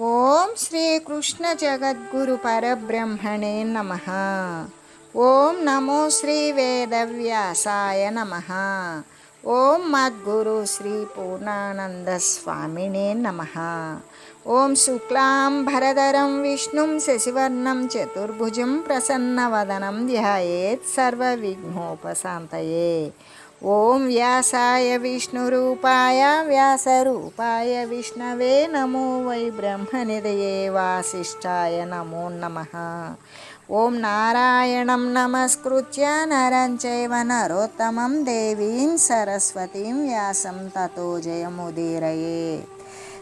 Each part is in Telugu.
ఓం శ్రీకృష్ణ జగద్గురు పరబ్రహ్మణే నమ ఓం నమో శ్రీ వేదవ్యాసాయ నమ ఓం మద్గురు శ్రీ పూర్ణానంద స్వామినే నమ ఓం శుక్లాం భరధరం విష్ణుం శశివర్ణం చతుర్భుజం ప్రసన్నవదనం ధ్యాయేత్ సర్వవిఘ్నోపశాంతయే ఓం వ్యాసాయ విష్ణురూపాయ వ్యాసరూపాయ విష్ణవే నమో వై బ్రహ్మనిదయే వాసిష్టాయ నమో నమ. ఓం నారాయణం నమస్కృత్య నరం చైవ నరోత్తమం దేవీం సరస్వతీం వ్యాసం తతో జయముదీరయే.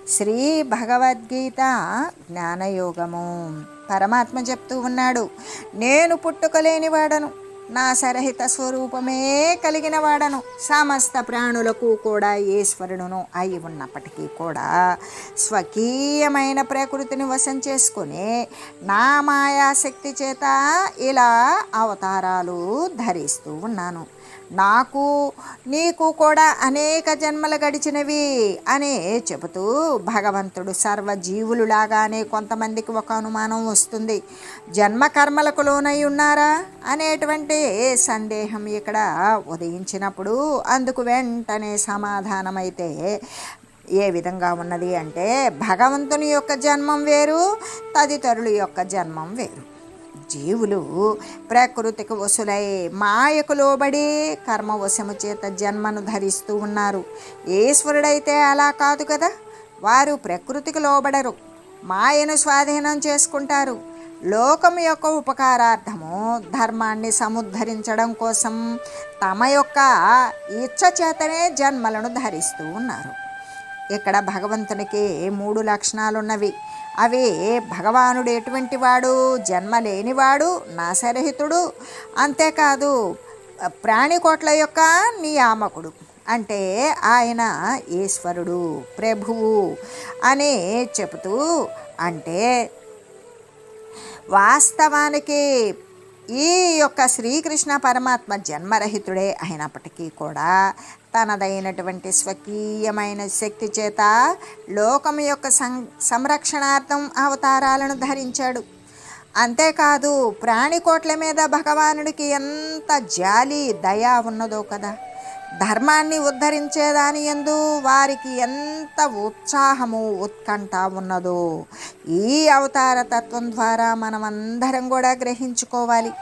శ్రీ భగవద్గీత జ్ఞానయోగము. పరమాత్మ చెప్తూ ఉన్నాడు నేను పుట్టుకలేని వాడను. నా సరహిత స్వరూపమే కలిగిన వాడను. సమస్త ప్రాణులకు కూడా ఈశ్వరుడును అయి ఉన్నప్పటికీ కూడా స్వకీయమైన ప్రకృతిని వశం చేసుకొని నా మాయాశక్తి చేత ఇలా అవతారాలు ధరిస్తూ ఉన్నాను. నాకు నీకు కూడా అనేక జన్మలు గడిచినవి అని చెబుతూ భగవంతుడు సర్వజీవులు లాగానే కొంతమందికి ఒక అనుమానం వస్తుంది. జన్మ కర్మలకు లోనై ఉన్నారా? అనేటువంటి సందేహం ఇక్కడ ఉదయించినప్పుడు అందుకు వెంటనే సమాధానమైతే ఏ విధంగా ఉన్నది అంటే భగవంతుని యొక్క జన్మం వేరు తదితరుల యొక్క జన్మం వేరు. జీవులు ప్రకృతికి వసులై మాయకు లోబడి కర్మవశము చేత జన్మను ధరిస్తూ ఉన్నారు. ఈశ్వరుడైతే అలా కాదు కదా? వారు ప్రకృతికి లోబడరు మాయను స్వాధీనం చేసుకుంటారు. లోకం యొక్క ఉపకారార్థము ధర్మాన్ని సముద్ధరించడం కోసం తమ యొక్క ఇచ్చ చేతనే జన్మలను ధరిస్తూ ఉన్నారు. ఇక్కడ భగవంతునికి మూడు లక్షణాలున్నవి. అవే భగవానుడు ఎటువంటి వాడు? జన్మ లేనివాడు నాసరహితుడు? అంతేకాదు ప్రాణికోట్ల యొక్క నియామకుడు. అంటే ఆయన ఈశ్వరుడు ప్రభువు అని చెబుతూ అంటే వాస్తవానికి ఈ యొక్క శ్రీకృష్ణ పరమాత్మ జన్మరహితుడే అయినప్పటికీ కూడా తనదైనటువంటి స్వకీయమైన శక్తి చేత లోకం యొక్క సం సంరక్షణార్థం అవతారాలను ధరించాడు. అంతేకాదు ప్రాణికోట్ల మీద భగవానుడికి ఎంత జాలి దయ ఉన్నదో కదా. ధర్మాన్ని ఉద్ధరించేదాని ఎందు వారికి ఎంత ఉత్సాహము ఉత్కంఠ ఉన్నదో ఈ అవతార తత్వం ద్వారా మనం అందరం కూడా గ్రహించుకోవాలి.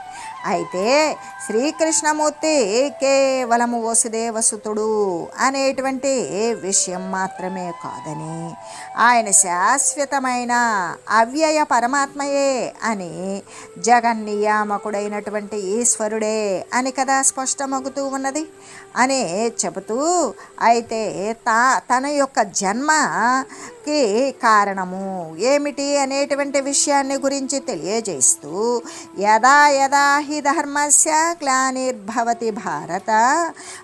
అయితే శ్రీకృష్ణమూర్తి కేవలము వసుదేవసుతుడు అనేటువంటి విషయం మాత్రమే కాదని ఆయన శాశ్వతమైన అవ్యయ పరమాత్మయే అని జగన్నియామకుడైనటువంటి ఈశ్వరుడే అని కదా స్పష్టమవుతూ ఉన్నది. అని చెబుతూ అయితే తా తన యొక్క జన్మకి కారణము ఏమిటి అనేటువంటి విషయాన్ని గురించి తెలియజేస్తూ యదా యదా హి ధర్మస్య గ్లానిర్భవతి భారత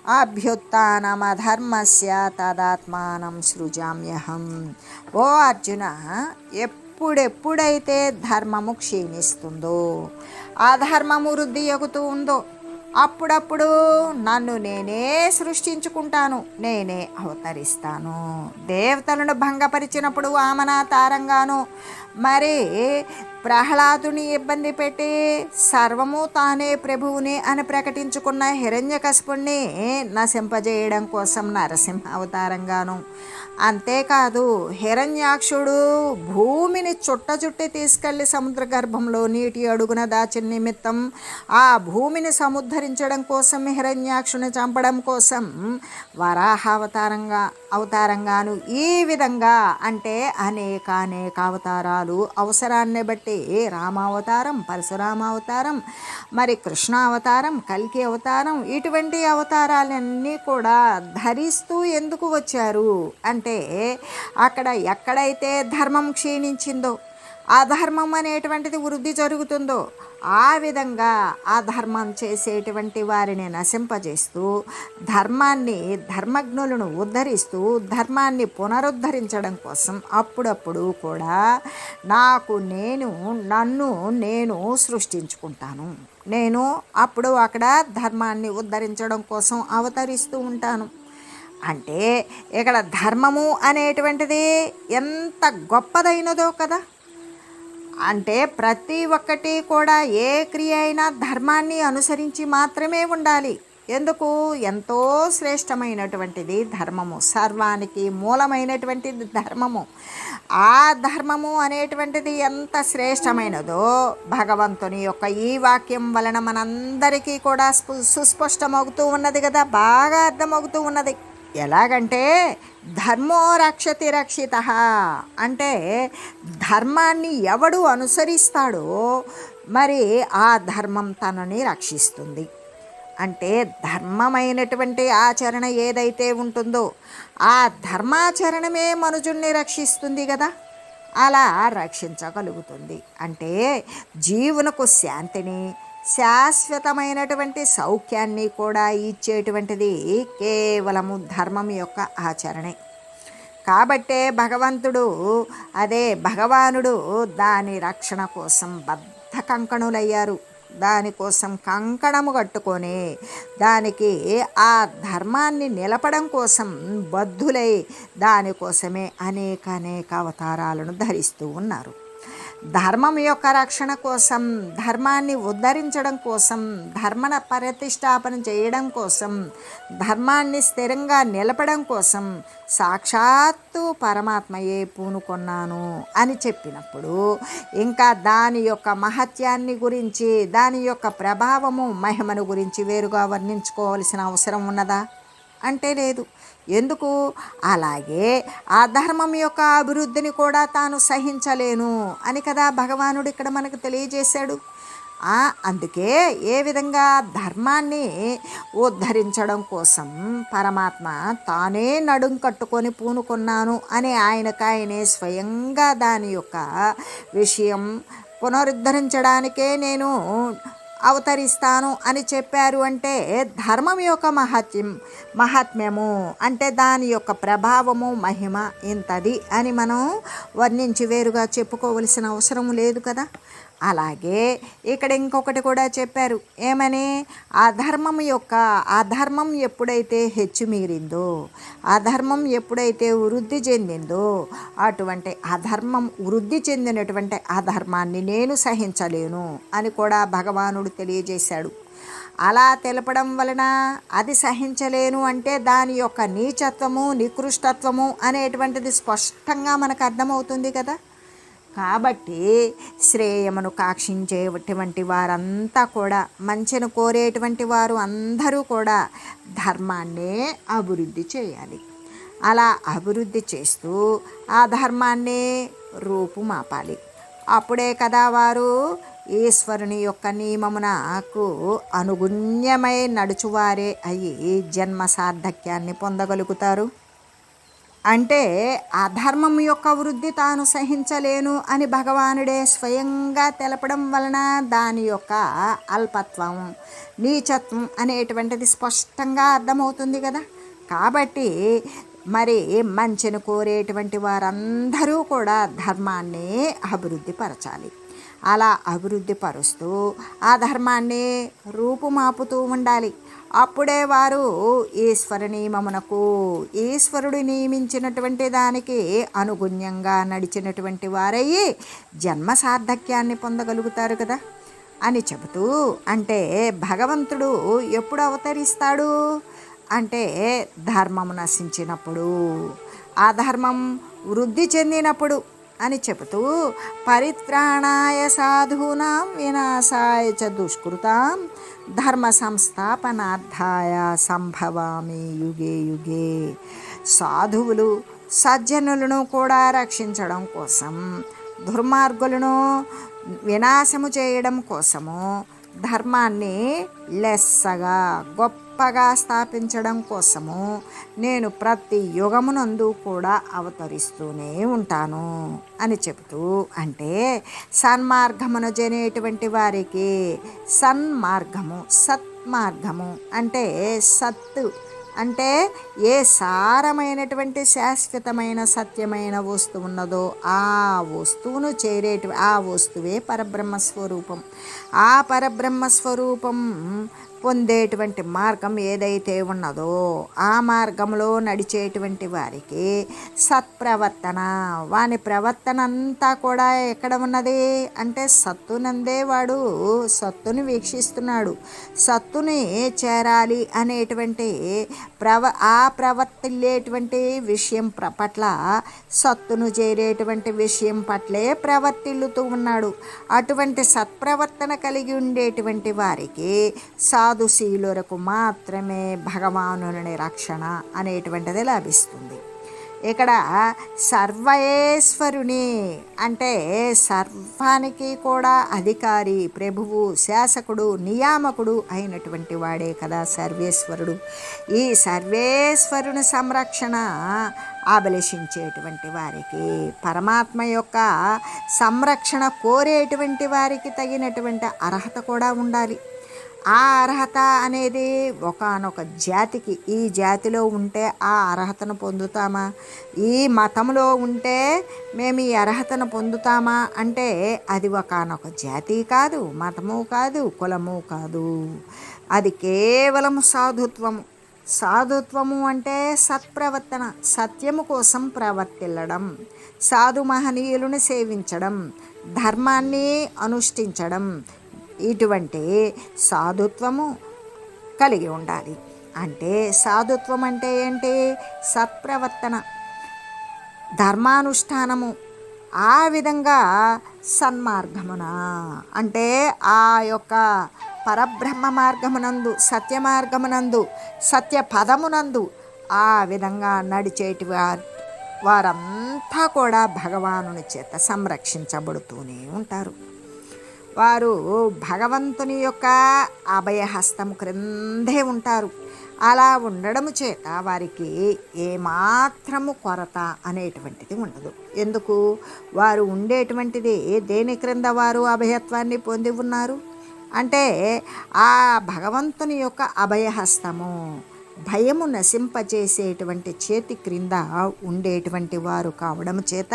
అభ్యుత్నమధర్మస్య తదాత్మానం సృజామ్యహం ఓ అర్జున ఎప్పుడెప్పుడైతే ధర్మము క్షీణిస్తుందో అధర్మము వృద్ధి ఎగుతూ ఉందో అప్పుడప్పుడు నన్ను నేనే సృష్టించుకుంటాను నేనే అవతరిస్తాను. దేవతలను భంగపరిచినప్పుడు వామన తారంగాను మరి ప్రహ్లాదుని ఇబ్బంది పెట్టి సర్వము తానే ప్రభువుని అని ప్రకటించుకున్న హిరణ్యకశపుణ్ణి నశింపజేయడం కోసం నరసింహ అవతారంగాను అంతేకాదు హిరణ్యాక్షుడు భూమిని చుట్ట చుట్టి తీసుకెళ్ళి సముద్ర గర్భంలో నీటి అడుగున దాచిన నిమిత్తం ఆ భూమిని సముద్ధరించడం కోసం హిరణ్యాక్షుని చంపడం కోసం వరాహ అవతారంగా అవతారంగాను ఈ విధంగా అంటే అనేక అనేక అవతారాలు. అవసరాన్ని బట్టి రామావతారం పరశురామ అవతారం మరి కృష్ణ అవతారం కల్కి అవతారం ఇటువంటి అవతారాలన్నీ కూడా ధరిస్తూ ఎందుకు వచ్చారు? అంటే అక్కడ ఎక్కడైతే ధర్మం క్షీణించిందో అధర్మం అనేటువంటిది వృద్ధి జరుగుతుందో ఆ విధంగా ఆ ధర్మం చేసేటువంటి వారిని నశింపజేస్తూ ధర్మాన్ని ధర్మజ్ఞులను ఉద్ధరిస్తూ ధర్మాన్ని పునరుద్ధరించడం కోసం అప్పుడప్పుడు కూడా నాకు నేను నన్ను నేను సృష్టించుకుంటాను. నేను అప్పుడు అక్కడ ధర్మాన్ని ఉద్ధరించడం కోసం అవతరిస్తూ ఉంటాను. అంటే ఇక్కడ ధర్మము అనేటువంటిది ఎంత గొప్పదైనదో కదా. అంటే ప్రతి ఒక్కటి కూడా ఏ క్రియ అయినా ధర్మాన్ని అనుసరించి మాత్రమే ఉండాలి. ఎందుకు? ఎంతో శ్రేష్టమైనటువంటిది ధర్మము. సర్వానికి మూలమైనటువంటిది ధర్మము. ఆ ధర్మము అనేటువంటిది ఎంత శ్రేష్టమైనదో భగవంతుని యొక్క ఈ వాక్యం వలన మనందరికీ కూడా సుస్పష్టమవుతూ ఉన్నది కదా. బాగా అర్థమవుతూ ఉన్నది. ఎలాగంటే ధర్మో రక్షతి రక్షిత. అంటే ధర్మాన్ని ఎవడు అనుసరిస్తాడో మరి ఆ ధర్మం తనని రక్షిస్తుంది. అంటే ధర్మమైనటువంటి ఆచరణ ఏదైతే ఉంటుందో ఆ ధర్మాచరణమే మనుజుణ్ణి రక్షిస్తుంది కదా. అలా రక్షించగలుగుతుంది. అంటే జీవునకు శాంతిని శాశ్వతమైనటువంటి సౌఖ్యాన్ని కూడా ఇచ్చేటువంటిది కేవలము ధర్మం యొక్క ఆచరణే. కాబట్టే భగవంతుడు అదే భగవానుడు దాని రక్షణ కోసం బద్ధ కంకణులయ్యారు దానికోసం కంకణము కట్టుకొని దానికి ఆ ధర్మాన్ని నిలపడం కోసం బద్ధులై దానికోసమే అనేక అనేక అవతారాలను ధరిస్తూ ఉన్నారు. ధర్మం యొక్క రక్షణ కోసం ధర్మాన్ని ఉద్ధరించడం కోసం ధర్మన ప్రతిష్టాపన చేయడం కోసం ధర్మాన్ని స్థిరంగా నిలపడం కోసం సాక్షాత్తు పరమాత్మయే పూనుకొన్నాను అని చెప్పినప్పుడు ఇంకా దాని యొక్క మహత్యాన్ని గురించి దాని యొక్క ప్రభావము మహిమను గురించి వేరుగా వర్ణించుకోవాల్సిన అవసరం ఉన్నదా? అంటే లేదు. ఎందుకు? అలాగే ఆ ధర్మం యొక్క అభివృద్ధిని కూడా తాను సహించలేను అని కదా భగవానుడు ఇక్కడ మనకు తెలియజేశాడు. అందుకే ఏ విధంగా ధర్మాన్ని ఉద్ధరించడం కోసం పరమాత్మ తానే నడుం కట్టుకొని పూనుకున్నాను అని ఆయనకు ఆయనే స్వయంగా దాని యొక్క విషయం పునరుద్ధరించడానికే నేను అవతరిస్తాను అని చెప్పారు అంటే ధర్మం యొక్క మహత్యం మహాత్మ్యము. అంటే దాని యొక్క ప్రభావము మహిమ ఇంతది అని మనం వర్ణించి వేరుగా చెప్పుకోవలసిన అవసరం లేదు కదా. అలాగే ఇక్కడ ఇంకొకటి కూడా చెప్పారు. ఏమని? అధర్మం యొక్క అధర్మం ఎప్పుడైతే హెచ్చుమీరిందో ఆ ధర్మం ఎప్పుడైతే వృద్ధి చెందిందో అటువంటి అధర్మం వృద్ధి చెందినటువంటి అధర్మాన్ని నేను సహించలేను అని కూడా భగవానుడు తెలియజేశాడు. అలా తెలపడం వలన అది సహించలేను అంటే దాని యొక్క నీచత్వము నికృష్టత్వము అనేటువంటిది స్పష్టంగా మనకు అర్థమవుతుంది కదా. కాబట్టి శ్రేయమును కాక్షించేటువంటి వారంతా కూడా మంచిని కోరేటువంటి వారు అందరూ కూడా ధర్మాన్నే అభివృద్ధి చేయాలి. అలా అభివృద్ధి చేస్తూ ఆ ధర్మాన్ని రూపుమాపాలి అప్పుడే కదా వారు ఈశ్వరుని యొక్క నియమమునకు అనుగుణ్యమై నడుచువారే అయి జన్మ సార్థక్యాన్ని పొందగలుగుతారు. అంటే అధర్మం యొక్క వృద్ధి తాను సహించలేను అని భగవానుడే స్వయంగా తెలపడం వలన దాని యొక్క అల్పత్వం నీచత్వం అనేటువంటిది స్పష్టంగా అర్థమవుతుంది కదా. కాబట్టి మరి మంచిని కోరేటువంటి వారందరూ కూడా ధర్మాన్ని అభివృద్ధి పరచాలి అలా అభివృద్ధి పరుస్తూ ఆ ధర్మాన్ని రూపుమాపుతూ ఉండాలి. అప్పుడే వారు ఈశ్వర నియమమునకు ఈశ్వరుడు నియమించినటువంటి దానికి అనుగుణ్యంగా నడిచినటువంటి వారయ్యి జన్మ సార్థక్యాన్ని పొందగలుగుతారు కదా? అని చెబుతూ అంటే భగవంతుడు ఎప్పుడు అవతరిస్తాడు? అంటే ధర్మం నశించినప్పుడు ఆ ధర్మం వృద్ధి చెందినప్పుడు అని చెబుతూ పరిత్రాణాయ సాధూనాం వినాశాయ చ దుష్కృతాం ధర్మ సంస్థాపనార్థాయ సంభవామి యుగే యుగే. సాధువులు సజ్జనులను కూడా రక్షించడం కోసం దుర్మార్గులను వినాశము చేయడం కోసము ధర్మాన్ని లెస్సగా గొప్ప గొప్పగా స్థాపించడం కోసము నేను ప్రతి యుగమునందు కూడా అవతరిస్తూనే ఉంటాను అని చెబుతూ అంటే సన్మార్గమును జనేటువంటి వారికి సన్మార్గము సత్మార్గము అంటే సత్తు అంటే ఏ సారమైనటువంటి శాశ్వతమైన సత్యమైన వస్తువు ఉన్నదో ఆ వస్తువును చేరేటి ఆ వస్తువే పరబ్రహ్మ స్వరూపం ఆ పరబ్రహ్మ స్వరూపం పొందేటువంటి మార్గం ఏదైతే ఉన్నదో ఆ మార్గంలో నడిచేటువంటి వారికి సత్ప్రవర్తన. వాని ప్రవర్తన అంతా కూడా ఎక్కడ ఉన్నది? అంటే సత్తునందే వాడు సత్తుని వీక్షిస్తున్నాడు. సత్తుని చేరాలి అనేటువంటి ప్రవ ఆ ప్రవర్తిల్లేటువంటి విషయం పట్ల సత్తును చేరేటువంటి విషయం పట్లే ప్రవర్తిల్లుతూ ఉన్నాడు. అటువంటి సత్ప్రవర్తన కలిగి ఉండేటువంటి వారికి సాధుశీలులకు మాత్రమే భగవానుని రక్షణ అనేటువంటిది లభిస్తుంది. ఇక్కడ సర్వేశ్వరుని అంటే సర్వానికి కూడా అధికారి ప్రభువు శాసకుడు నియామకుడు అయినటువంటి వాడే కదా సర్వేశ్వరుడు. ఈ సర్వేశ్వరుని సంరక్షణ అభిలషించేటువంటి వారికి పరమాత్మ యొక్క సంరక్షణ కోరేటువంటి వారికి తగినటువంటి అర్హత కూడా ఉండాలి. ఆ అర్హత అనేది ఒకనొక జాతికి ఈ జాతిలో ఉంటే ఆ అర్హతను పొందుతామా? ఈ మతంలో ఉంటే మేము ఈ అర్హతను పొందుతామా? అంటే అది ఒకనొక జాతి కాదు మతము కాదు కులము కాదు. అది కేవలం సాధుత్వము. సాధుత్వము అంటే సత్ప్రవర్తన సత్యము కోసం ప్రవర్తిల్లడం సాధు మహనీయులను సేవించడం ధర్మాన్ని అనుష్ఠించడం ఇటువంటి సాధుత్వము కలిగి ఉండాలి. అంటే సాధుత్వం అంటే ఏంటి? సత్ప్రవర్తన ధర్మానుష్ఠానము ఆ విధంగా సన్మార్గమున. అంటే ఆ యొక్క పరబ్రహ్మ మార్గమునందు సత్య మార్గమునందు సత్య పదమునందు ఆ విధంగా నడిచేటి వారు వారంతా కూడా భగవానుని చేత సంరక్షించబడుతూనే ఉంటారు. వారు భగవంతుని యొక్క అభయహస్తం క్రిందే ఉంటారు. అలా ఉండడము చేత వారికి ఏమాత్రము కొరత అనేటువంటిది ఉండదు. ఎందుకు? వారు ఉండేటువంటిది దేని క్రింద వారు అభయత్వాన్ని పొంది ఉన్నారు? అంటే ఆ భగవంతుని యొక్క అభయహస్తము భయము నశింపజేసేటువంటి చేతి క్రింద ఉండేటువంటి వారు కావడం చేత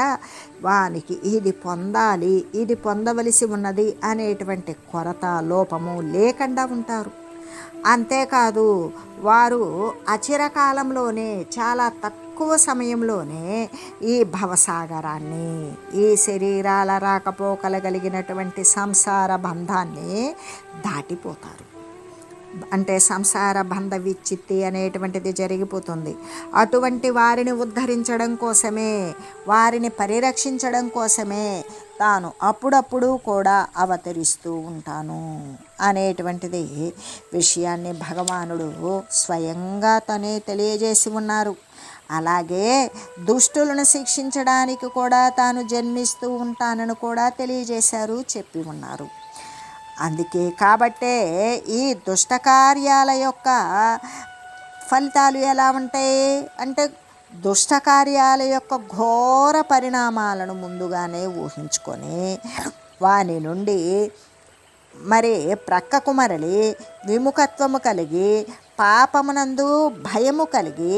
వానికి ఇది పొందాలి ఇది పొందవలసి ఉన్నది అనేటువంటి కొరత లోపము లేకుండా ఉంటారు. అంతేకాదు వారు అచిరకాలంలోనే చాలా తక్కువ సమయంలోనే ఈ భవసాగరాన్ని ఈ శరీరాల రాకపోకలగలిగినటువంటి సంసార బంధాన్ని దాటిపోతారు. అంటే సంసార బంధ విచ్చిత్తి అనేటువంటిది జరిగిపోతుంది. అటువంటి వారిని ఉద్ధరించడం కోసమే వారిని పరిరక్షించడం కోసమే తాను అప్పుడప్పుడు కూడా అవతరిస్తూ ఉంటాను అనేటువంటిది విషయాన్ని భగవానుడు స్వయంగా తనే తెలియజేసి ఉన్నారు. అలాగే దుష్టులను శిక్షించడానికి కూడా తాను జన్మిస్తూ ఉంటానని కూడా తెలియజేశారు చెప్పి ఉన్నారు. అందుకే కాబట్టే ఈ దుష్టకార్యాల యొక్క ఫలితాలు ఎలా ఉంటాయి? అంటే దుష్టకార్యాల యొక్క ఘోర పరిణామాలను ముందుగానే ఊహించుకొని వాని నుండి మరి ప్రక్కకు మరలి విముఖత్వము కలిగి పాపమునందు భయము కలిగి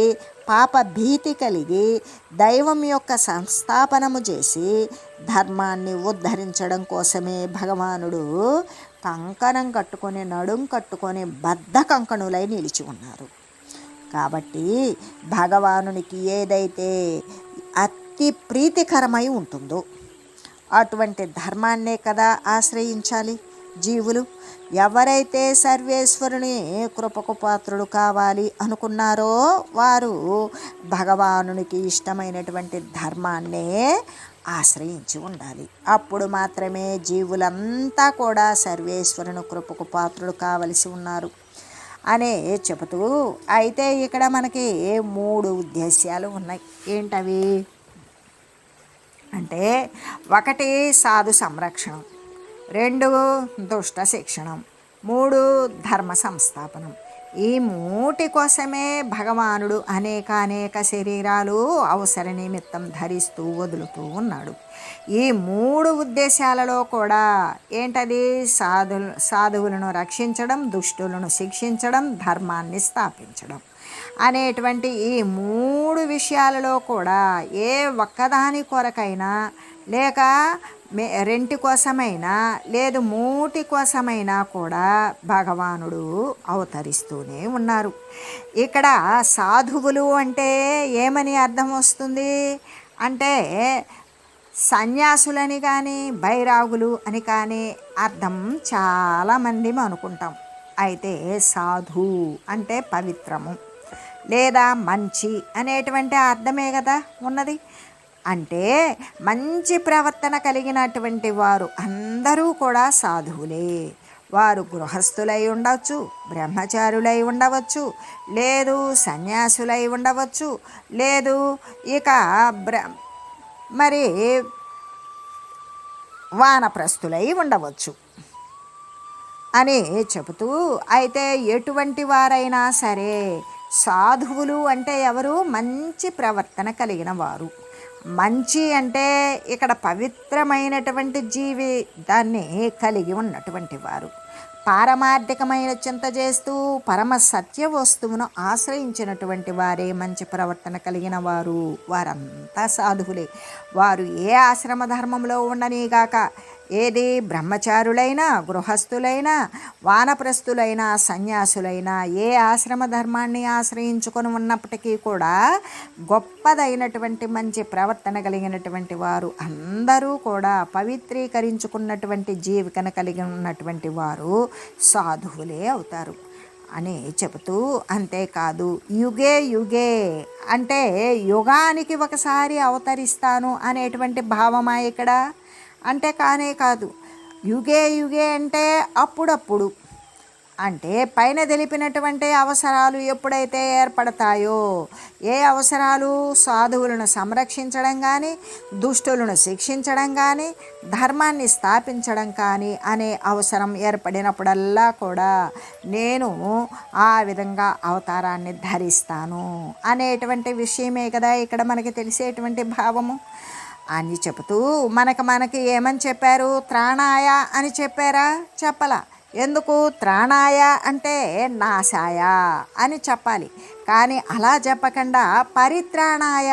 పాప భీతి కలిగి దైవం యొక్క సంస్థాపనము చేసి ధర్మాన్ని ఉద్ధరించడం కోసమే భగవానుడు కంకణం కట్టుకొని నడుం కట్టుకొని బద్ధ కంకణులై నిలిచి ఉన్నారు. కాబట్టి భగవానునికి ఏదైతే అతి ప్రీతికరమై ఉంటుందో అటువంటి ధర్మాన్నే కదా ఆశ్రయించాలి జీవులు. ఎవరైతే సర్వేశ్వరుని కృపకు పాత్రుడు కావాలి అనుకున్నారో వారు భగవానునికి ఇష్టమైనటువంటి ధర్మాన్నే ఆశ్రయించి ఉండాలి. అప్పుడు మాత్రమే జీవులంతా కూడా సర్వేశ్వరుని కృపకు పాత్రుడు కావలసి ఉన్నారు. అనే చెబుతూ అయితే ఇక్కడ మనకి మూడు ఉద్దేశ్యాలు ఉన్నాయి. ఏంటవి? అంటే ఒకటి సాధు సంరక్షణం రెండు దుష్ట శిక్షణం మూడు ధర్మ సంస్థాపనం. ఈ మూటి కోసమే భగవానుడు అనేక అనేక శరీరాలు అవసర నిమిత్తం ధరిస్తూ వదులుతూ ఉన్నాడు. ఈ మూడు ఉద్దేశాలలో కూడా ఏంటది? సాధు సాధువులను రక్షించడం దుష్టులను శిక్షించడం ధర్మాన్ని స్థాపించడం అనేటువంటి ఈ మూడు విషయాలలో కూడా ఏ ఒక్కదాని కొరకైనా లేక మే రెంటి కోసమైనా లేదు మూటి కోసమైనా కూడా భగవానుడు అవతరిస్తూనే ఉన్నారు. ఇక్కడ సాధువులు అంటే ఏమని అర్థం వస్తుంది? అంటే సన్యాసులని కానీ బైరాగులు అని కానీ అర్థం చాలామంది అనుకుంటాం. అయితే సాధు అంటే పవిత్రము లేదా మంచి అనేటువంటి అర్థమే కదా ఉన్నది. అంటే మంచి ప్రవర్తన కలిగినటువంటి వారు అందరూ కూడా సాధువులే. వారు గృహస్థులై ఉండవచ్చు బ్రహ్మచారులై ఉండవచ్చు లేదు సన్యాసులై ఉండవచ్చు లేదు ఇక బ్ర మరి వానప్రస్థులై ఉండవచ్చు అని చెబుతూ అయితే ఎటువంటి వారైనా సరే సాధువులు అంటే ఎవరు? మంచి ప్రవర్తన కలిగిన వారు. మంచి అంటే ఇక్కడ పవిత్రమైనటువంటి జీవి దాన్ని కలిగి ఉన్నటువంటి వారు. పారమార్థికమైన చింత చేస్తూ పరమ సత్య వస్తువును ఆశ్రయించినటువంటి వారే మంచి ప్రవర్తన కలిగిన వారు. వారంతా సాధువులే. వారు ఏ ఆశ్రమ ధర్మంలో ఉండనీగాక ఏది బ్రహ్మచారులైనా గృహస్థులైనా వానప్రస్థులైనా సన్యాసులైనా ఏ ఆశ్రమ ధర్మాన్ని ఆశ్రయించుకొని ఉన్నప్పటికీ కూడా గొప్పదైనటువంటి మంచి ప్రవర్తన కలిగినటువంటి వారు అందరూ కూడా పవిత్రీకరించుకున్నటువంటి జీవికను కలిగి ఉన్నటువంటి వారు సాధువులే అవుతారు. అని చెబుతూ అంతేకాదు యుగే యుగే అంటే యుగానికి ఒకసారి అవతరిస్తాను అనేటువంటి భావమా ఇక్కడ? అంటే కానే కాదు. యుగే యుగే అంటే అప్పుడప్పుడు. అంటే పైన తెలిపినటువంటి అవసరాలు ఎప్పుడైతే ఏర్పడతాయో ఏ అవసరాలు సాధువులను సంరక్షించడం కానీ దుష్టులను శిక్షించడం కానీ ధర్మాన్ని స్థాపించడం కానీ అనే అవసరం ఏర్పడినప్పుడల్లా కూడా నేను ఆ విధంగా అవతారాన్ని ధరిస్తాను అనేటువంటి విషయమే కదా ఇక్కడ మనకి తెలిసేటువంటి భావము. అని చెబుతూ మనకు మనకి ఏమని చెప్పారు? త్రాణాయ అని చెప్పారా? చెప్పలా. ఎందుకు? త్రాణాయ అంటే నాశాయ అని చెప్పాలి. కానీ అలా చెప్పకుండా పరిత్రాణాయ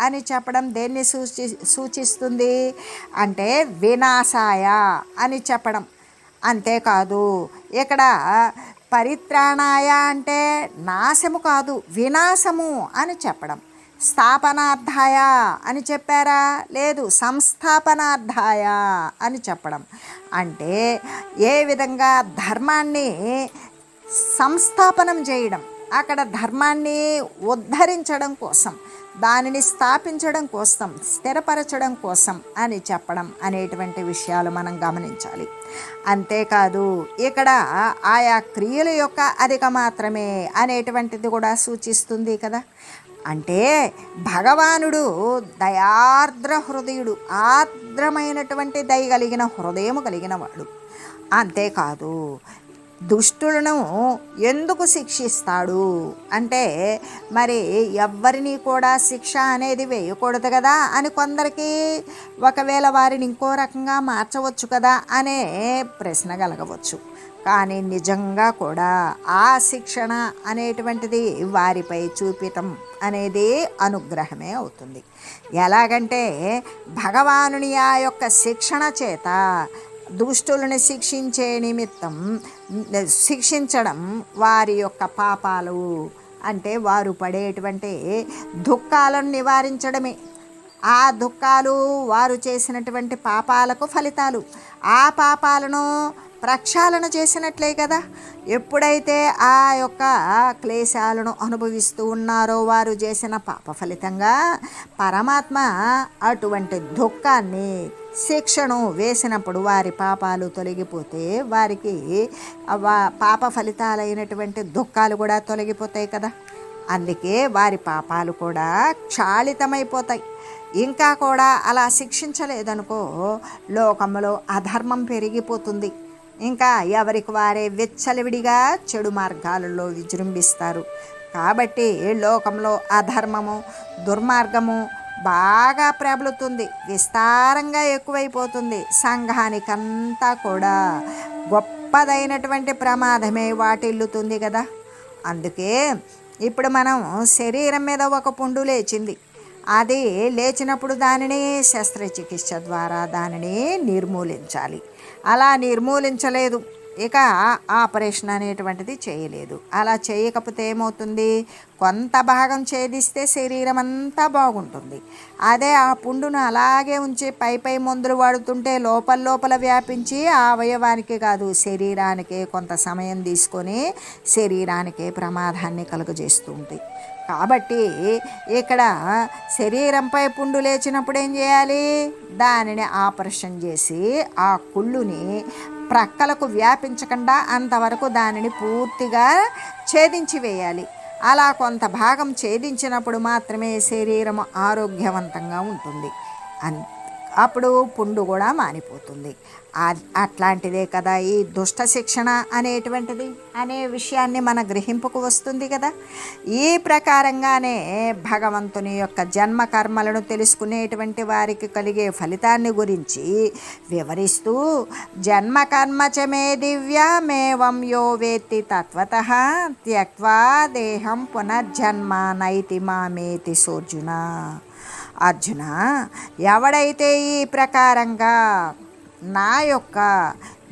అని చెప్పడం దేన్ని సూచి సూచిస్తుంది? అంటే వినాశాయ అని చెప్పడం. అంతేకాదు ఇక్కడ పరిత్రాణాయ అంటే నాశము కాదు వినాశము అని చెప్పడం. స్థాపనార్థాయ అని చెప్పారా? లేదు సంస్థాపనార్థాయ అని చెప్పడం. అంటే ఏ విధంగా ధర్మాన్ని సంస్థాపనం చేయడం అక్కడ ధర్మాన్ని ఉద్ధరించడం కోసం దానిని స్థాపించడం కోసం స్థిరపరచడం కోసం అని చెప్పడం అనేటువంటి విషయాలు మనం గమనించాలి. అంతేకాదు ఇక్కడ ఆయా క్రియల యొక్క అధిక మాత్రమే అనేటువంటిది కూడా సూచిస్తుంది కదా. అంటే భగవానుడు దయార్ద్ర హృదయుడు ఆర్ద్రమైనటువంటి దయ కలిగిన హృదయం కలిగిన వాడు అంతేకాదు దుష్టులను ఎందుకు శిక్షిస్తాడు? అంటే మరి ఎవ్వరిని కూడా శిక్ష అనేది వేయకూడదు కదా అని కొందరికి ఒకవేళ వారిని ఇంకో రకంగా మార్చవచ్చు కదా అనే ప్రశ్న కలగవచ్చు. కానీ నిజంగా కూడా ఆ శిక్షణ అనేటువంటిది వారిపై చూపితం అనేది అనుగ్రహమే అవుతుంది. ఎలాగంటే భగవానుని ఆ యొక్క శిక్షణ చేత దుష్టులను శిక్షించే నిమిత్తం శిక్షించడం వారి యొక్క పాపాలు అంటే వారు పడేటువంటి దుఃఖాలను నివారించడమే. ఆ దుఃఖాలు వారు చేసినటువంటి పాపాలకు ఫలితాలు. ఆ పాపాలను ప్రక్షాళన చేసినట్లే కదా. ఎప్పుడైతే ఆ యొక్క క్లేశాలను అనుభవిస్తూ ఉన్నారో వారు చేసిన పాప ఫలితంగా పరమాత్మ అటువంటి దుఃఖాన్ని శిక్షను వేసినప్పుడు వారి పాపాలు తొలగిపోతే వారికి వా- పాప ఫలితాలైనటువంటి దుఃఖాలు కూడా తొలగిపోతాయి కదా. అందుకే వారి పాపాలు కూడా క్షాళితమైపోతాయి. ఇంకా కూడా అలా శిక్షించలేదనుకో లోకంలో అధర్మం పెరిగిపోతుంది. ఇంకా ఎవరికి వారే విచ్చలవిడిగా చెడు మార్గాలలో విజృంభిస్తారు. కాబట్టి లోకంలో అధర్మము దుర్మార్గము బాగా ప్రబలుతుంది. విస్తారంగా ఎక్కువైపోతుంది. సంఘానికంతా కూడా గొప్పదైనటువంటి ప్రమాదమే వాటిల్లుతుంది కదా. అందుకే ఇప్పుడు మనం శరీరం మీద ఒక పుండు లేచింది. అది లేచినప్పుడు దానిని శస్త్రచికిత్స ద్వారా దానిని నిర్మూలించాలి. అలా నిర్మూలించలేదు. ఇక ఆపరేషన్ అనేటువంటిది చేయలేదు. అలా చేయకపోతే ఏమవుతుంది? కొంత భాగం ఛేదిస్తే శరీరం అంతా బాగుంటుంది. అదే ఆ పుండును అలాగే ఉంచి పై పై మందులు వాడుతుంటే లోపల లోపల వ్యాపించి ఆ అవయవానికి కాదు శరీరానికి కొంత సమయం తీసుకొని శరీరానికి ప్రమాదాన్ని కలుగజేస్తుంది కాబట్టి ఇక్కడ శరీరంపై పుండు లేచినప్పుడు ఏం చేయాలి? దానిని ఆపరేషన్ చేసి ఆ కుళ్ళుని ప్రక్కలకు వ్యాపించకుండా అంతవరకు దానిని పూర్తిగా ఛేదించి వేయాలి. అలా కొంత భాగం ఛేదించినప్పుడు మాత్రమే శరీరం ఆరోగ్యవంతంగా ఉంటుంది. అన్ అప్పుడు పుండు కూడా మానిపోతుంది. అట్లాంటిదే కదా ఈ దుష్ట శిక్షణ అనేటువంటిది అనే విషయాన్ని మన గ్రహింపుకు వస్తుంది కదా. ఈ ప్రకారంగానే భగవంతుని యొక్క జన్మ కర్మలను తెలుసుకునేటువంటి వారికి కలిగే ఫలితాన్ని గురించి వివరిస్తూ జన్మ కర్మచమే మే దివ్యమేవం యో వేత్తి తత్వత త్యక్వా దేహం పునర్జన్మ నైతి మామేతి సోర్జున. అర్జున ఎవడైతే ఈ ప్రకారంగా నా యొక్క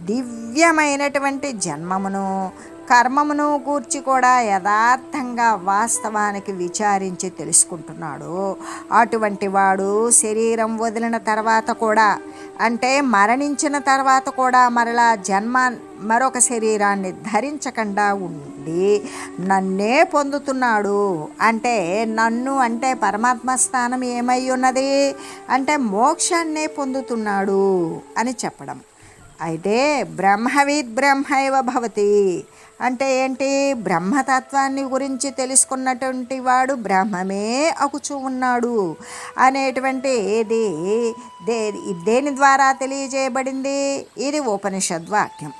దివ్యమైనటువంటి జన్మమును కర్మమును గూర్చి కూడా యథార్థంగా వాస్తవానికి విచారించి తెలుసుకుంటున్నాడు. అటువంటి వాడు శరీరం వదిలిన తర్వాత కూడా అంటే మరణించిన తర్వాత కూడా మరలా జన్మ మరొక శరీరాన్ని ధరించకుండా ఉండి నన్నే పొందుతున్నాడు. అంటే నన్ను అంటే పరమాత్మ స్థానం ఏమై ఉన్నది? అంటే మోక్షాన్నే పొందుతున్నాడు అని చెప్పడం. అయితే బ్రహ్మవిద్ బ్రహ్మైవ భవతి. అంటే ఏంటి? బ్రహ్మతత్వాన్ని గురించి తెలుసుకున్నటువంటి వాడు బ్రహ్మమే అకుచూ ఉన్నాడు అనేటువంటి ఇది దే దేని ద్వారా తెలియజేయబడింది? ఇది ఉపనిషద్ వాక్యం.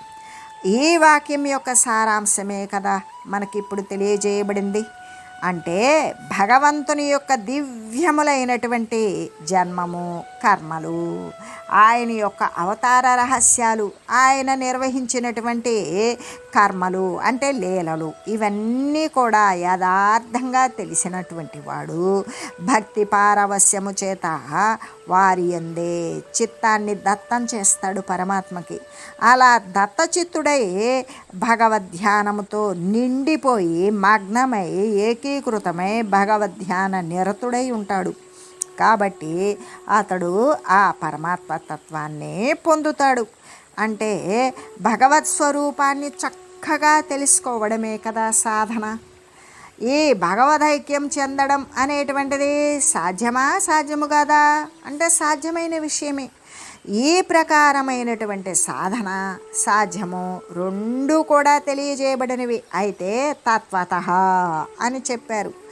ఈ వాక్యం యొక్క సారాంశమే కదా మనకి ఇప్పుడు తెలియజేయబడింది. అంటే భగవంతుని యొక్క దివ్యములైనటువంటి జన్మము కర్మలు ఆయన యొక్క అవతార రహస్యాలు ఆయన నిర్వహించినటువంటి కర్మలు అంటే లీలలు ఇవన్నీ కూడా యథార్థంగా తెలిసినటువంటి వాడు. భక్తి పారవస్యము చేత వారి అందే చిత్తాన్ని దత్తం చేస్తాడు పరమాత్మకి. అలా దత్తచిత్తుడై భగవద్ధ్యానముతో నిండిపోయి మగ్నమై ఏకీ ఏకీకృతమై భగవద్ధ్యాన నిరతుడై ఉంటాడు. కాబట్టి అతడు ఆ పరమాత్మ తత్వాన్ని పొందుతాడు. అంటే భగవత్ స్వరూపాన్ని చక్కగా తెలుసుకోవడమే కదా సాధన. ఈ భగవదైక్యం చెందడం అనేటువంటిది సాధ్యమా సాధ్యము కాదా? అంటే సాధ్యమైన విషయమే. ఈ ప్రకారమైనటువంటి సాధన సాధ్యము రెండు కూడా తెలియజేయబడినవి. అయితే తత్వత అని చెప్పారు.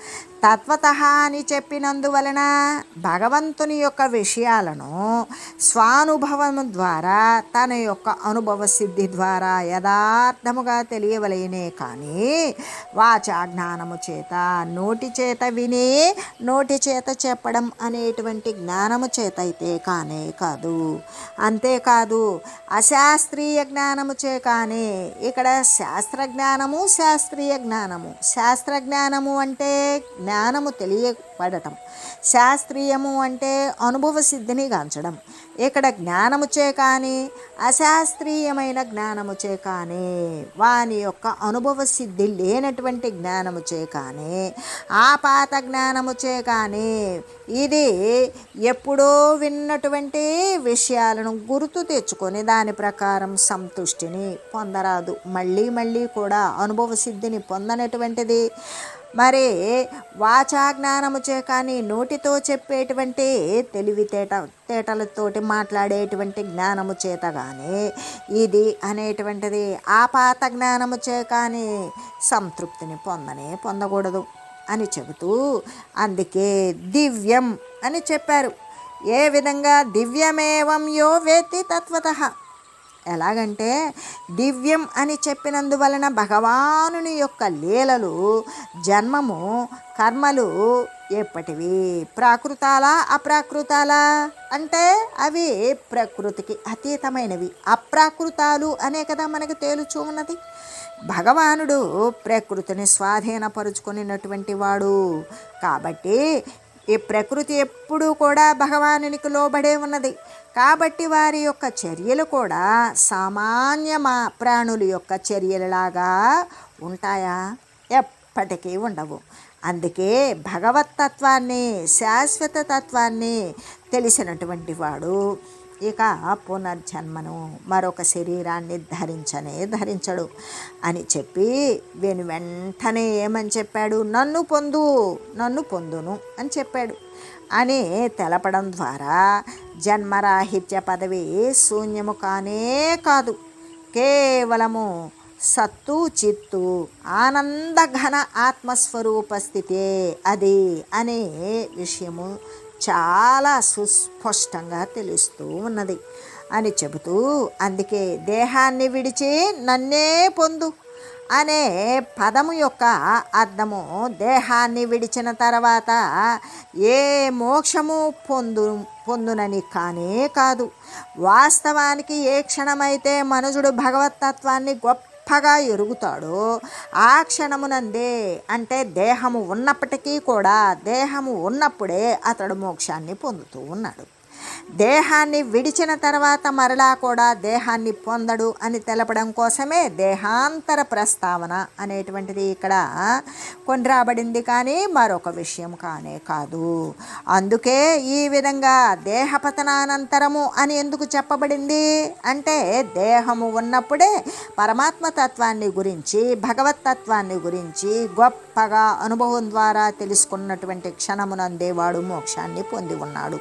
తత్వత అని చెప్పినందువలన భగవంతుని యొక్క విషయాలను స్వానుభవము ద్వారా తన యొక్క అనుభవ సిద్ధి ద్వారా యథార్థముగా తెలియవలేనే కానీ వాచా జ్ఞానము చేత నోటి చేత విని నోటి చేత చెప్పడం అనేటువంటి జ్ఞానము చేత అయితే కానే కాదు. అంతేకాదు అశాస్త్రీయ జ్ఞానము చే కానీ ఇక్కడ శాస్త్ర జ్ఞానము శాస్త్రీయ జ్ఞానము. శాస్త్ర జ్ఞానము అంటే జ్ఞానము తెలియపడటం శాస్త్రీయము అంటే అనుభవ సిద్ధిని గాంచడం. ఇక్కడ జ్ఞానముచే కానీ అశాస్త్రీయమైన జ్ఞానముచే కానీ వాని యొక్క అనుభవ సిద్ధి లేనటువంటి జ్ఞానముచే కానీ ఆపాత పాత చే కానీ ఇది ఎప్పుడో విన్నటువంటి విషయాలను గుర్తు తెచ్చుకొని దాని ప్రకారం సంతుష్టిని పొందరాదు. మళ్ళీ మళ్ళీ కూడా అనుభవ సిద్ధిని పొందనటువంటిది మరి వాచాజ్ఞానముచే చే కానీ నోటితో చెప్పేటువంటి తెలివితేట తేటలతోటి మాట్లాడేటువంటి జ్ఞానము చేత కానీ ఇది అనేటువంటిది ఆపాత జ్ఞానము చే కానీ సంతృప్తిని పొందనే పొందకూడదు అని చెబుతూ అందుకే దివ్యం అని చెప్పారు. ఏ విధంగా దివ్యమేవం యో వేత్తి తత్వత? ఎలాగంటే దివ్యం అని చెప్పినందువలన భగవానుని యొక్క లీలలు జన్మము కర్మలు ఎప్పటివి? ప్రాకృతాలా అప్రాకృతాలా? అంటే అవి ప్రకృతికి అతీతమైనవి. అప్రాకృతాలు అనే కదా మనకు తేలుచూ ఉన్నది. భగవానుడు ప్రకృతిని స్వాధీనపరుచుకునినటువంటి వాడు. కాబట్టి ఈ ప్రకృతి ఎప్పుడూ కూడా భగవానునికి లోబడే ఉన్నది. కాబట్టి వారి యొక్క చర్యలు కూడా సామాన్య మా ప్రాణుల యొక్క చర్యలలాగా ఉంటాయా? ఎప్పటికీ ఉండవు. అందుకే భగవతత్వాన్ని శాశ్వత తత్వాన్ని తెలిసినటువంటి వాడు ఇక పునర్జన్మను మరొక శరీరాన్ని ధరించనే ధరించడు అని చెప్పి నేను వెంటనే ఏమని చెప్పాడు? నన్ను పొందు నన్ను పొందును అని చెప్పాడు. అని తెలపడం ద్వారా జన్మరాహిత్య పదవి శూన్యము కానే కాదు. కేవలము సత్తు చిత్తు ఆనందఘన ఆత్మస్వరూప స్థితే అది అనే విషయము చాలా సుస్పష్టంగా తెలుస్తూ ఉన్నది. అని చెబుతూ అందుకే దేహాన్ని విడిచి నన్నే పొందు అనే పదము యొక్క అర్థము దేహాన్ని విడిచిన తర్వాత ఏ మోక్షము పొందు పొందునని కానే కాదు. వాస్తవానికి ఏ క్షణమైతే మనుజుడు భగవతత్వాన్ని గొప్పగా ఎరుగుతాడో ఆ క్షణమునందే అంటే దేహము ఉన్నప్పటికీ కూడా దేహము ఉన్నప్పుడే అతడు మోక్షాన్ని పొందుతూ ఉన్నాడు. దేహాన్ని విడిచిన తర్వాత మరలా కూడా దేహాన్ని పొందడు అని తెలపడం కోసమే దేహాంతర ప్రస్తావన అనేటువంటిది ఇక్కడ కొని రాబడింది కానీ మరొక విషయం కానే కాదు. అందుకే ఈ విధంగా దేహపతనానంతరము అని ఎందుకు చెప్పబడింది? అంటే దేహము ఉన్నప్పుడే పరమాత్మ తత్వాన్ని గురించి భగవతత్వాన్ని గురించి గొప్పగా అనుభవం ద్వారా తెలుసుకున్నటువంటి క్షణమునందేవాడు మోక్షాన్ని పొంది ఉన్నాడు.